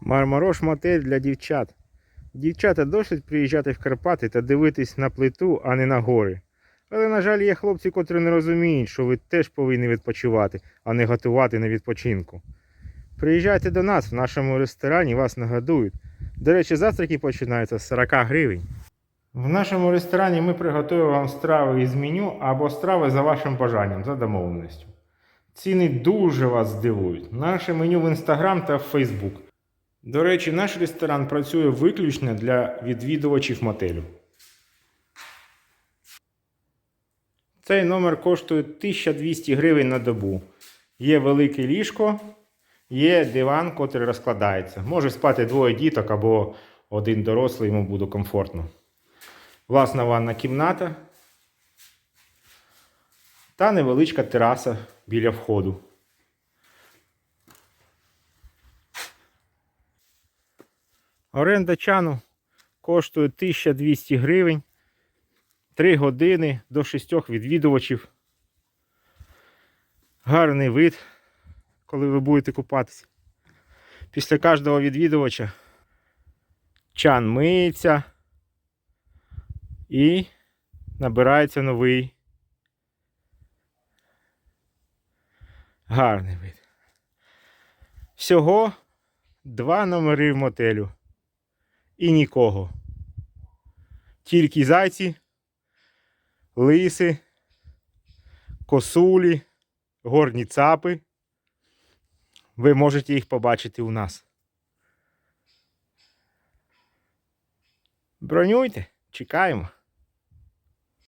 Мармарош мотель для дівчат. Дівчата досить приїжджати в Карпати та дивитись на плиту, а не на гори. Але, на жаль, є хлопці, котрі не розуміють, що ви теж повинні відпочивати, а не готувати на відпочинку. Приїжджайте до нас в нашому ресторані, вас нагодують. До речі, завтраки починаються з 40 гривень. В нашому ресторані ми приготуємо вам страви із меню або страви за вашим бажанням, за домовленістю. Ціни дуже вас здивують. Наше меню в Інстаграм та в Фейсбук. До речі, наш ресторан працює виключно для відвідувачів мотелю. Цей номер коштує 1200 гривень на добу. Є велике ліжко, є диван, котрий розкладається. Може спати двоє діток або один дорослий, йому буде комфортно. Власна ванна кімната та невеличка тераса біля входу. Оренда чану коштує 1200 гривень. 3 години до 6 відвідувачів. Гарний вид, коли ви будете купатися. Після кожного відвідувача чан миється і набирається новий. Гарний вид. Всього два номери в мотелю. І нікого. Тільки зайці, лиси, косулі, горні цапи. Ви можете їх побачити у нас. Бронюйте, чекаємо.